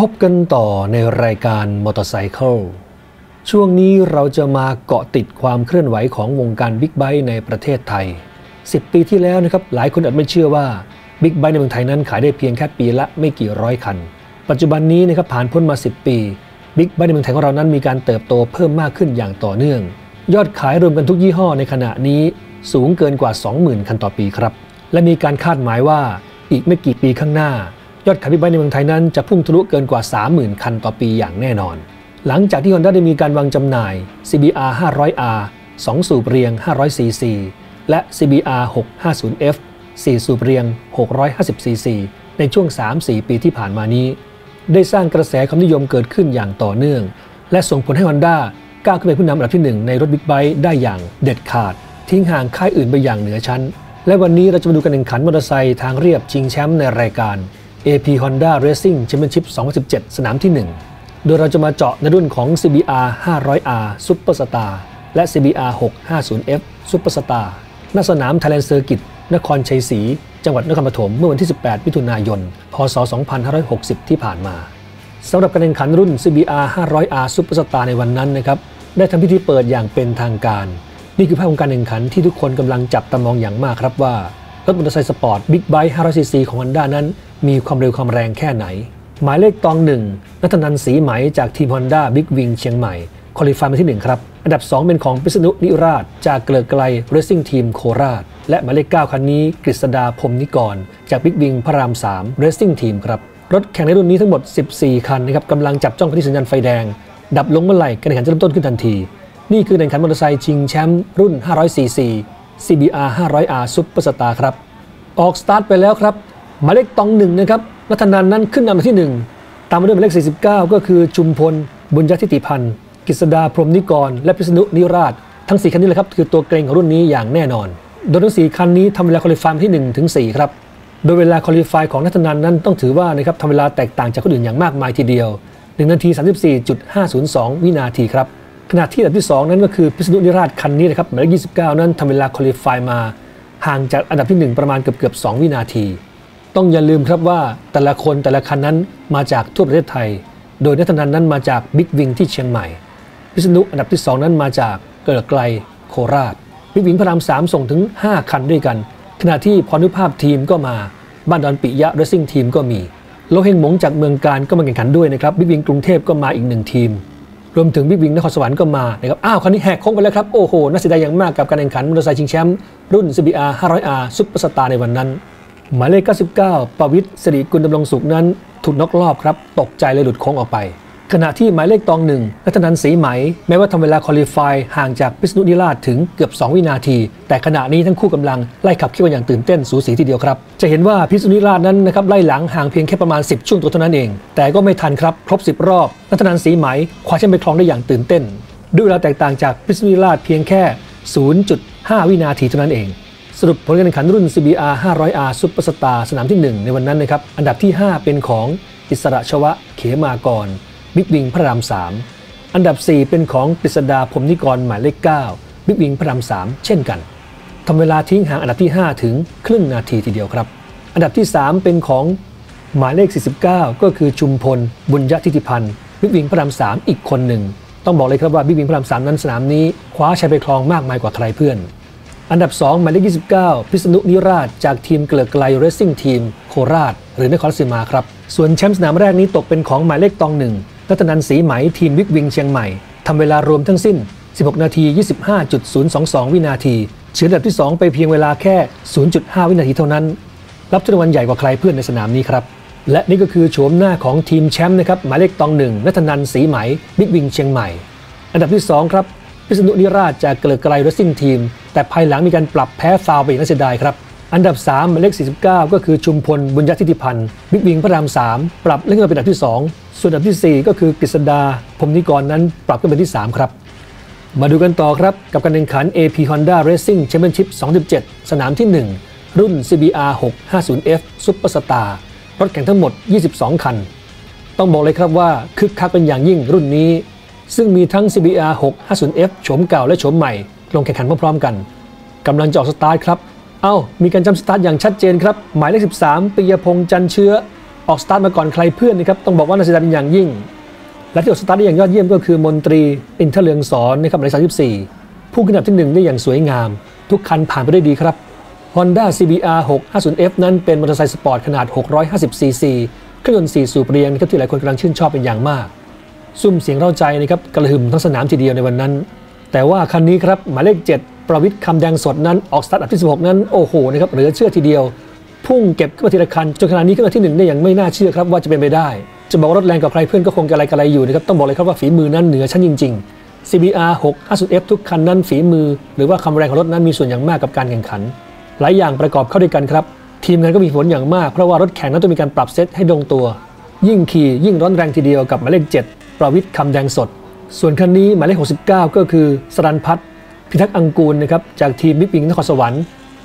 พบกันต่อในรายการมอเตอร์ไซค์ช่วงนี้เราจะมาเกาะติดความเคลื่อนไหวของวงการบิ๊กไบค์ในประเทศไทย 10 ปีที่แล้วนะครับหลายคนอาจไม่เชื่อว่าบิ๊กไบค์ในเมืองไทยนั้นขายได้เพียงแค่ปีละไม่กี่ร้อยคัน ปัจจุบันนี้นะครับผ่านพ้นมา 10 ปีบิ๊กไบค์ในเมืองไทยของเรานั้นมีการเติบโตเพิ่มมากขึ้นอย่างต่อเนื่อง ยอดขายรวมกันทุกยี่ห้อในขณะนี้สูงเกินกว่า 20,000 คันต่อปีครับ และมีการคาดหมายว่าอีกไม่กี่ปีข้างหน้า ยอดขายบิ๊กไบค์ในเมืองไทยนั้นจะพุ่งทะลุเกินกว่า 30,000 คันต่อปีอย่างแน่นอน หลังจากที่ Honda ได้มีการวางจำหน่าย CBR 500R 2 สูบเรียง 500cc และ CBR 650F 4 สูบเรียง 650cc ในช่วง 3-4 ปีที่ผ่านมานี้ ได้สร้างกระแสความนิยมเกิดขึ้นอย่างต่อเนื่อง และส่งผลให้ Honda ก้าวขึ้นเป็นผู้นำอันดับที่ 1 ในรถบิ๊กไบค์ได้อย่างเด็ดขาด ทิ้งห่างค่ายอื่นไปอย่างเหนือชั้น และวันนี้เราจะมาดูการแข่งขันมอเตอร์ไซค์ทางเรียบชิงแชมป์ในรายการ AP Honda Racing Championship 2017 สนามที่ 1 โดยเราจะมาเจาะในรุ่นของ CBR 500R Superstar และ CBR 650F Superstar ณ สนาม Thailand Circuit นครชัยศรี จังหวัดนครปฐม เมื่อวันที่ 18 มิถุนายน พศ 2560 ที่ผ่านมาสำหรับการแข่งขันรุ่น CBR 500R Superstar ในวันนั้นนะครับ ได้ทำพิธีเปิดอย่างเป็นทางการ นี่คือภาพของการแข่งขันที่ทุกคนกำลังจับตามองอย่างมากครับว่า รถมอเตอร์ไซค์สปอร์ตบิ๊กไบค์ 500cc ของ Honda นั้น มีความเร็วความแรงแค่ไหน หมายเลขตองหนึ่งนัทนันสีไหมจากทีม Honda Big Wing เชียงใหม่คอลิฟายมาที่ 1 ครับ อันดับ 2 เป็นของพิษณุนิราช จากเกลือไกล Racing Team โคราช และหมายเลข 9 คันนี้กฤษดาพรมนิกร จาก Big Wing พระราม3 Racing Team ครับ รถแข่งในรุ่นนี้ทั้งหมด 14 คันนะครับกำลังจับจ้องไปที่สัญญาณไฟแดง ดับลงเมื่อไหร่การแข่งขันจะเริ่มต้นขึ้นทันที นี่คือการแข่งขันมอเตอร์ไซค์ชิงแชมป์รุ่น 500cc CBR 500R Superstar ครับออกสตาร์ทไปแล้วครับ หมายเลขตองหนึ่งนะครับรัตนันนั้นขึ้นนำที่ 1 ตามมาด้วยหมายเลข 49 ก็คือชุมพล บุญยทิติพันธ์กฤษดาพรมนิกร และพิษณุนิราช ทั้ง 4 คันนี้เลยครับ คือตัวเกรงของรุ่นนี้อย่างแน่นอน โดยทั้ง 4 คันนี้ทำเวลาคอลิฟายที่1ถึง4ครับ โดยเวลาคอลิฟายของนัทนันนั้นต้องถือว่านะครับทำเวลาแตกต่างจากคนอื่นอย่างมากมายทีเดียว 1 นาที 34.502 วินาทีครับขณะที่อันดับที่ 2 นั้นก็คือพิษณุนิราชคันนี้นะครับหมายเลข29 นั้นทำเวลาคอลิฟายมา ห่างจากอันดับที่ 1 ประมาณเกือบๆ2วินาที ต้องอย่าลืมครับว่าแต่ละคนแต่ละคันนั้นมาจากทั่วประเทศไทย โดยนัทนันนั้นมาจากบิ๊กวิงที่เชียงใหม่ พิษณุอันดับที่ 2 นั้นมาจากเกิดไกลโคราชบิ๊กวิงพระรามสามส่งถึง 5 คันด้วยกัน ขณะที่พรนุภาพทีมก็มา บ้านดอนปิยะเรซิ่งทีมก็มีโลเฮงหมงจากเมืองการก็มาแข่งขันด้วยนะครับบิ๊กวิงกรุงเทพก็มาอีกหนึ่งทีม รวมถึงบิ๊กวิงนครสวรรค์ก็มานะครับอ้าวคันนี้แหกโค้งไปแล้วครับโอ้โหน่าเสียดายอย่างมากกับการแข่งขันมอเตอร์ไซค์ชิงแชมป์รุ่น CBR 500R ซุปเปอร์สตาร์ในวันนั้น หมายเลข 99 ประวิทย์สิริกุลดำรงสุขนั้นถูกน็อกรอบครับตกใจเลยหลุดโค้งออกไป ขณะที่หมายเลขตองหนึ่งรัตนันสีไหม แม้ว่าทำเวลาคอลี่ฟายห่างจากพิษณุนิราชถึงเกือบ 2 วินาที แต่ขณะนี้ทั้งคู่กำลังไล่ขับขี่กันอย่างตื่นเต้นสูสีทีเดียวครับ จะเห็นว่าพิษณุนิราชนั้นนะครับไล่หลังห่างเพียงแค่ประมาณ 10 ช่วงตัวเท่านั้นเอง แต่ก็ไม่ทันครับครบ 10 รอบรัตนันสีไหมคว้าแชมป์ไปครองได้อย่างตื่นเต้น ด้วยเวลาแตกต่างจากพิษณุนิราชเพียงแค่ 0.5 วินาทีเท่านั้นเอง สรุปผลการแข่งขันรุ่น CBR 500R Superstar สนามที่ 1 ในวันนั้นนะครับ อันดับที่ 5 เป็นของอิสระชวะเขมากร บิ๊กวิงพระราม 3 อันดับ 4 เป็นของกฤษดาพรมนิกรหมายเลข 9 บิ๊กวิงพระราม 3 เช่นกันทำเวลาทิ้งห่างอันดับที่ 5 ถึงครึ่งนาทีทีเดียวครับ อันดับที่ 3 เป็นของหมายเลข 49 ก็คือชุมพล บุญยทิติพันธ์บิ๊กวิงพระราม 3 อีกคนหนึ่ง ต้องบอกเลยครับว่าบิ๊กวิงพระราม 3 นั้นสนามนี้คว้าชัยไปครองมากมายกว่าใครเพื่อน อันดับ 2 หมายเลข 29 พิษณุนิราช จากทีมเกลือไกลเรซซิ่งทีม โคราช หรือนครศรีมาครับ ส่วนแชมป์สนามแรกนี้ตกเป็นของหมายเลขตองหนึ่งรัตนันศรีไหมทีมวิกวิงเชียงใหม่ทำเวลารวมทั้งสิ้น 16 นาที 25.022 วินาทีเฉือนอันดับที่ 2 ไปเพียงเวลาแค่ 0.5 วินาทีเท่านั้น รับรางวัลใหญ่กว่าใครเพื่อนในสนามนี้ครับ และนี่ก็คือโฉมหน้าของทีมแชมป์นะครับหมายเลขตองหนึ่งรัตนันศรีไหมบิ๊กวิงเชียงใหม่ อันดับที่2ครับ พิษณุนิราชจากเกลือกไกลรถซิ่งทีม แต่ภายหลังมีการปรับแพ้ฟาวไปอีกน่าเสียดายครับ อันดับ3หมายเลข 49 ก็คือชุมพลบุญยทิติพันธ์บิ๊กวิงพระราม 3 ปรับเลื่อนมาเป็นอันดับที่ 2 ส่วนอันดับที่ 4 ก็คือกฤษดาพรมนิกรนั้นปรับขึ้นเป็นที่ 3 ครับ มาดูกันต่อครับกับการแข่งขัน AP Honda Racing Championship 2017 สนามที่ 1 รุ่น CBR 650F Superstar รถแข่งทั้งหมด 22 คัน ต้องบอกเลยครับว่าคึกคักเป็นอย่างยิ่งรุ่นนี้ ซึ่งมีทั้ง CBR 650F โฉมเก่าและโฉมใหม่ ลงแข่งขันพร้อมๆกันกำลังจะออกสตาร์ทครับ เอา้า มีการจำสตาร์ทอย่างชัดเจนครับ หมายเลข 13ปิยพงษ์จันเชื้อ ออกสตาร์ทมาก่อนใครเพื่อนนะครับ ต้องบอกว่าน่าเสียดายเป็นอย่างยิ่ง และที่ออกสตาร์ทได้อย่างยอดเยี่ยมก็คือมนตรี อินทเลืองสอนนะครับหมายเลข34 ผู้ขึ้นอันดับที่หนึ่งได้อย่างสวยงาม ทุกคันผ่านไปได้ดีครับ Honda CBR 650F นั้นเป็นมอเตอร์ไซค์สปอร์ตขนาด 650cc เครื่องยนต์4สูบเรียงนะครับที่หลายคนกำลังชื่นชอบเป็นอย่างมาก ซุ่มเสียงเร้าใจนะครับกระหึ่มทั้งสนามทีเดียวในวันนั้น แต่ว่าคันนี้ครับหมายเลข 7 ประวิทย์คำแดงสดนั้นออกสตาร์ทอันที่ 16 นั้นโอ้โหนะครับเหลือเชื่อทีเดียว พุ่งเก็บขึ้นมาทีละคันจนขณะนี้ขึ้นมาที่หนึ่งได้อย่างไม่น่าเชื่อครับว่าจะเป็นไปได้ จะบอกว่ารถแรงกับใครเพื่อนก็คงกระไรกระไรอยู่นะครับต้องบอกเลยครับว่าฝีมือนั้นเหนือชั้นจริง ๆ CBR 650F ทุกคันนั้นฝีมือ หรือว่าความแรงของรถนั้นมีส่วนอย่างมากกับการแข่งขัน หลายอย่างประกอบเข้าด้วยกันครับทีมงานก็มีผลอย่างมากเพราะว่ารถแข่งนั้นต้องมีการปรับเซตให้ลงตัว ยิ่งขี่ยิ่งร้อนแรงทีเดียวกับหมายเลข7 ประวิทย์คำแดงสด ส่วนคันนี้หมายเลข 69 ก็คือสรันพัฒน์พิทักษ์อังกูลนะครับจากทีมบิ๊กวิงนครสวรรค์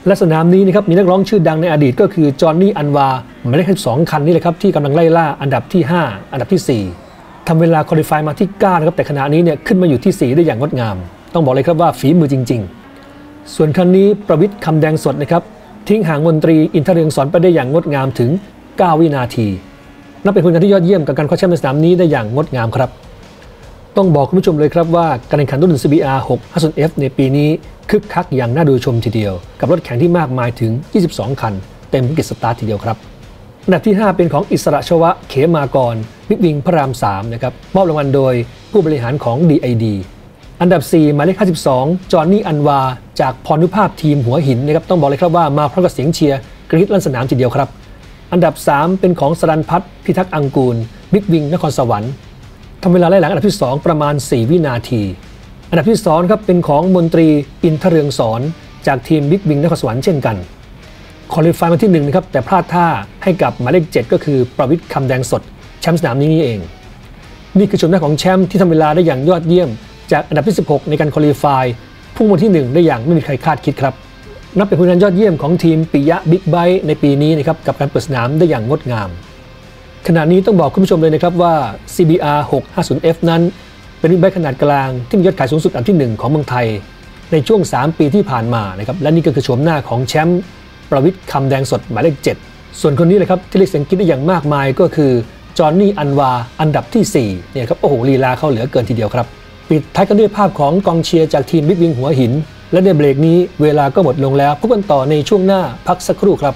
และสนามนี้นะครับมีนักร้องชื่อดังในอดีตก็คือจอห์นนี่อันวาหมายเลข12คันนี้เลยครับที่กำลังไล่ล่าอันดับที่ 5 อันดับที่ 4ทำเวลาคอลิฟายมาที่9นะครับแต่ขณะนี้เนี่ยขึ้นมาอยู่ที่ 4 ได้อย่างงดงาม ต้องบอกเลยครับว่าฝีมือจริง ๆ ส่วนคันนี้ประวิทย์คำแดงสดนะครับทิ้งห่างมนตรีอินทเรืองสอนไปได้อย่างงดงามถึง 9 วินาที นับเป็นผลงานที่ยอดเยี่ยมกับการคว้าแชมป์ในสนามนี้ได้อย่างงดงามครับ ต้องบอกคุณผู้ชมเลยครับว่าการแข่งขันรุ่น CBR 650F ในปีนี้คึกคักอย่างน่าดูชมทีเดียว กับรถแข่งที่มากมายถึง 22 คัน เต็มกิจสตาร์ททีเดียวครับอันดับที่ 5 เป็นของอิสระชวะเขมากรบิ๊กวิงพระราม3นะครับมอบรางวัลโดยผู้บริหารของ DID อันดับ 4 หมายเลข 52 จอห์นนี่อันวา จากพรนุภาพทีมหัวหินนะครับต้องบอกเลยครับว่ามาพร้อมกับเสียงเชียร์กรี๊ดลั่นสนามทีเดียวครับ อันดับ 3 เป็นของสรันพัฒน์พิทักษ์อังกูล บิ๊กวิงนครสวรรค์ทำเวลาไล่หลังอันดับที่ 2 ประมาณ 4 วินาที อันดับที่2ครับเป็นของมนตรีอินทเรืองสอนจากทีมบิ๊กวิงนครสวรรค์เช่นกันคอลิฟายมาที่1นะครับแต่พลาดท่าให้กับหมายเลข 7 ก็คือประวิทย์คำแดงสดแชมป์สนามนี้นี่เอง นี่คือชมหน้าของแชมป์ที่ทำเวลาได้อย่างยอดเยี่ยม จากอันดับที่ 16 ในการคอลิฟายพุ่งมาที่ 1 ได้อย่างไม่มีใครคาดคิดครับ นับเป็นผลงานยอดเยี่ยมของทีมปิยะบิ๊กไบค์ในปีนี้นะครับกับการเปิดสนามได้อย่างงดงาม ขณะนี้ต้องบอกคุณผู้ชมเลยนะครับว่า CBR 650F นั้น เป็นบิ๊กไบค์ขนาดกลางที่มียอดขายสูงสุดอันที่ 1 ของเมืองไทย ในช่วง 3 ปีที่ผ่านมานะครับและนี่ก็คือโฉมหน้าของแชมป์ประวิทย์คำแดงสดหมายเลข 7 ส่วนคนนี้เลยครับที่เรียกเสียงกรี๊ดได้อย่างมากมายก็คือจอห์นนี่อันวาอันดับที่4เนี่ยครับโอ้โหลีลาเขาเหลือเกินทีเดียวครับ ปิดท้ายกันด้วยภาพของกองเชียร์จากทีมบิ๊กวิงหัวหิน และในเบรกนี้เวลาก็หมดลงแล้วพบกันต่อในช่วงหน้าพักสักครู่ครับ